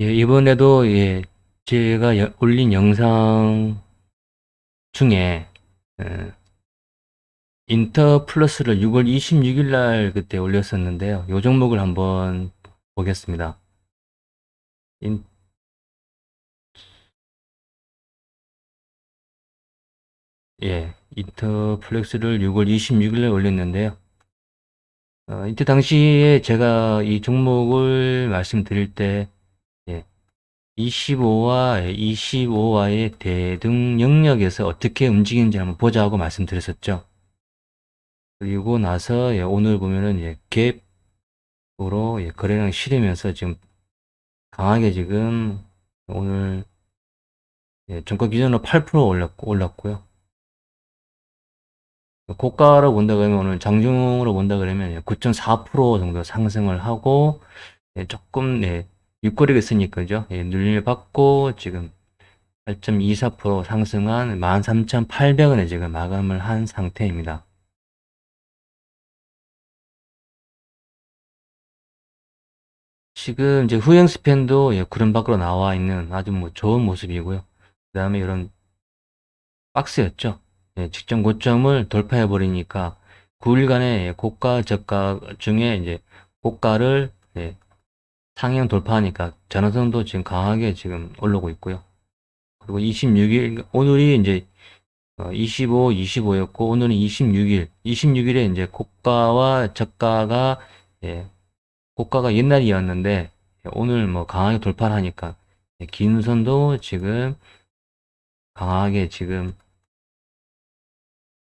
예, 이번에도 예, 제가 여- 올린 영상 중에 어, 인터 플러스를 6월 26일 날 그때 올렸었는데요. 이 종목을 한번 보겠습니다. 인, 예, 인터 플렉스를 6월 26일 날 올렸는데요. 어, 이때 당시에 제가 이 종목을 말씀드릴 때 예, 25와 25와의 대등 영역에서 어떻게 움직이는지 한번 보자고 말씀드렸었죠. 그리고 나서 예, 오늘 보면은 예, 갭으로 예, 거래량 실으면서 지금 강하게 지금 오늘 예, 종가 기준으로 8% 올랐고, 올랐고요. 고가로 본다 그러면 오늘 장중으로 본다 그러면 9.4% 정도 상승을 하고 예, 조금 예, 육거리가 있으니까죠. 예, 눌림을 받고 지금 8.24% 상승한 13,800원에 지금 마감을 한 상태입니다. 지금 이제 후행 스팬도 예, 구름 밖으로 나와 있는 아주 뭐 좋은 모습이고요. 그 다음에 이런 박스였죠. 예, 직전 고점을 돌파해 버리니까 9일간의 고가 저가 중에 이제 고가를 예, 상향 돌파하니까 전환선도 지금 강하게 지금 올라오고 있고요. 그리고 26일 오늘이 이제 어, 25, 25였고 오늘은 26일, 26일에 이제 고가와 저가가 예, 고가가 옛날이었는데 예, 오늘 뭐 강하게 돌파를 하니까 예, 긴 선도 지금 강하게 지금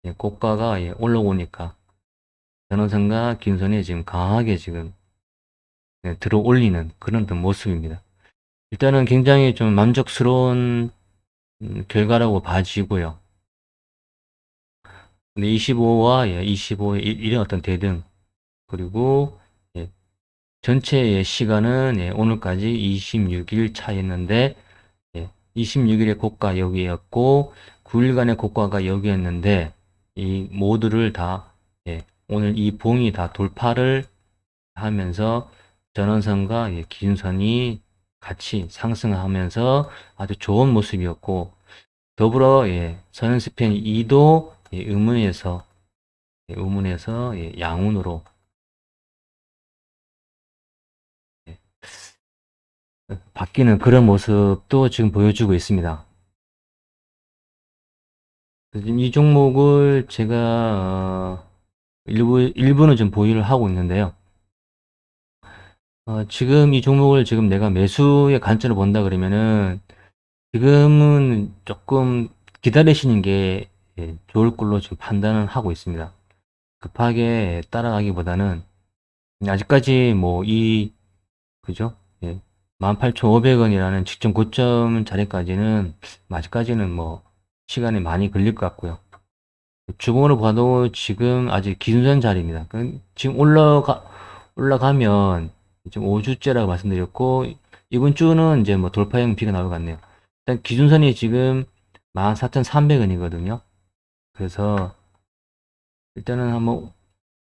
예, 고가가 예, 올라오니까 전원선과 긴 선이 지금 강하게 지금 예, 들어 올리는 그런 모습입니다. 일단은 굉장히 좀 만족스러운 음, 결과라고 봐지고요. 근데 25와 예, 25의 이런 어떤 대등 그리고 예, 전체의 시간은 예, 오늘까지 26일 차였는데 예, 26일의 고가 여기였고 9일간의 고가가 여기였는데 이 모두를 다 예, 오늘 이 봉이 다 돌파를 하면서 전원선과 예, 기준선이 같이 상승하면서 아주 좋은 모습이었고 더불어 예, 선스팬 2도 예, 의문에서 예, 의문에서 예, 양운으로 예, 바뀌는 그런 모습도 지금 보여주고 있습니다. 지금 이 종목을 제가 어, 일부 일부는 좀 보유를 하고 있는데요. 어, 지금 이 종목을 지금 내가 매수의 관점을 본다 그러면은 지금은 조금 기다리시는 게 예, 좋을 걸로 지금 판단을 하고 있습니다. 급하게 따라가기보다는 아직까지 뭐 이 그죠? 예. 18,500원이라는 직전 고점 자리까지는 아직까지는 뭐 시간이 많이 걸릴 것 같고요. 주봉으로 봐도 지금 아직 기준선 자리입니다. 그 지금 올라가 올라가면 지금 5주째라고 말씀드렸고 이번 주는 이제 뭐 돌파형 비가 나올 것 같네요. 일단 기준선이 지금 14,300원이거든요. 그래서 일단은 한번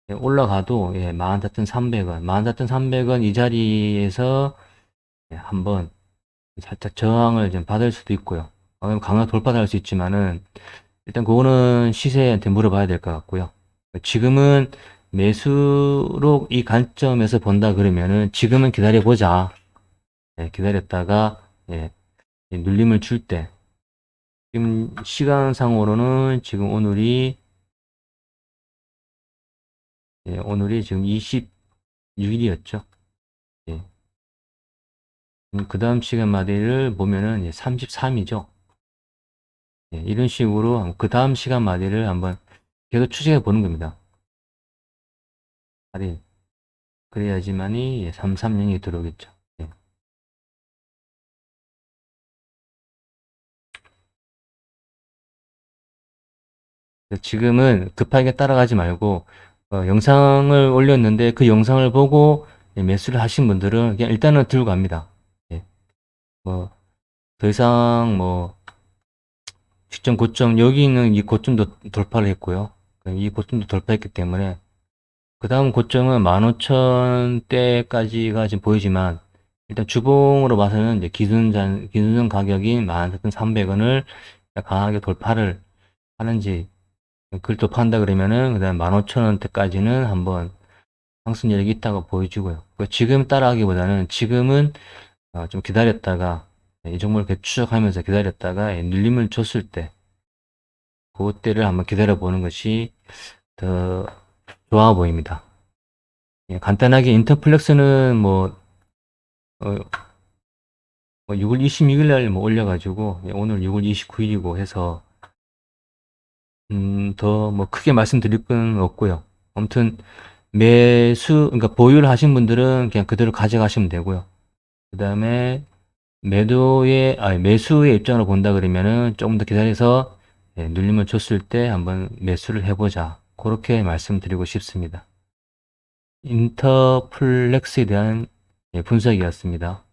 올라가도 예, 14,300원, 14,300원 이 자리에서 예, 한번 살짝 저항을 좀 받을 수도 있고요. 어, 강화 돌파도 할수 있지만은 일단 그거는 시세한테 물어봐야 될 것 같고요. 지금은 매수로 이 관점에서 본다 그러면은 지금은 기다려 보자. 예, 기다렸다가 예, 이 눌림을 줄 때 지금 시간상으로는 지금 오늘이 예, 오늘이 지금 26일이었죠. 예. 그 다음 시간 마디를 보면은 33이죠. 예, 이런 식으로 그 다음 시간 마디를 한번 계속 추적해 보는 겁니다. 마디 그래야지만이 330이 들어오겠죠. 예. 지금은 급하게 따라가지 말고 어, 영상을 올렸는데 그 영상을 보고 예, 매수를 하신 분들은 그냥 일단은 들고 갑니다. 예. 뭐, 더 이상 뭐, 직전 고점, 여기 있는 이 고점도 돌파를 했고요. 이 고점도 돌파했기 때문에, 그 다음 고점은 15,000대까지가 지금 보이지만, 일단 주봉으로 봐서는 이제 기준전, 기준전 가격인 14,300원을 강하게 돌파를 하는지, 그걸 돌파한다 그러면은, 그 다음 15,000원대까지는 한번 상승 여력이 있다고 보여지고요. 그 지금 따라하기보다는 지금은 어, 좀 기다렸다가, 이 종목을 이렇게 추적하면서 기다렸다가, 예, 눌림을 줬을 때, 그때를 한번 기다려 보는 것이 더 좋아 보입니다. 예, 간단하게 인터플렉스는 뭐, 어, 뭐 6월 26일 날 뭐 올려가지고, 예, 오늘 6월 29일이고 해서, 음, 더 뭐 크게 말씀드릴 건 없고요. 아무튼, 매수, 그러니까 보유를 하신 분들은 그냥 그대로 가져가시면 되고요. 그 다음에 매도의, 아니, 매수의 입장으로 본다 그러면은 조금 더 기다려서 예, 눌림을 줬을 때 한번 매수를 해보자. 그렇게 말씀드리고 싶습니다. 인터플렉스에 대한 예, 분석이었습니다.